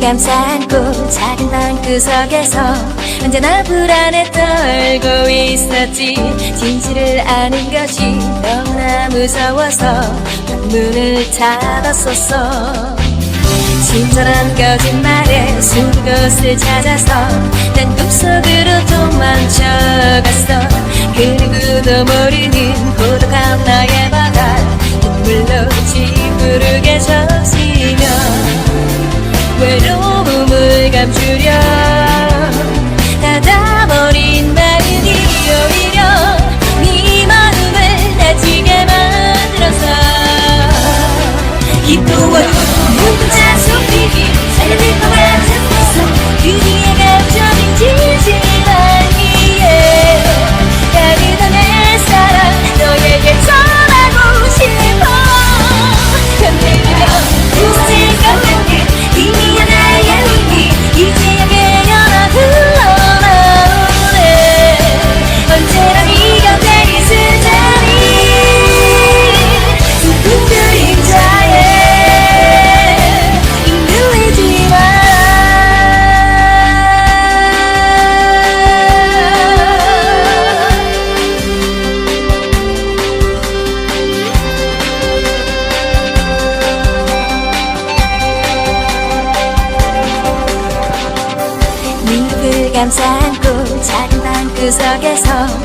감싸 안고 작은 방 구석에서 언제나 불안에 떨고 있었지. 진실을 아는 것이 너무나 무서워서 문을 닫았었어. 친절한 거짓말에 숨은 곳을 찾아서 난 꿈속으로 도망쳐갔어. 그 누구도 모르는 감추려 닫아버린 마음이 오히려 네 마음을 다치게 만들어서 기도와 감싸 안고 작은 방 구석에서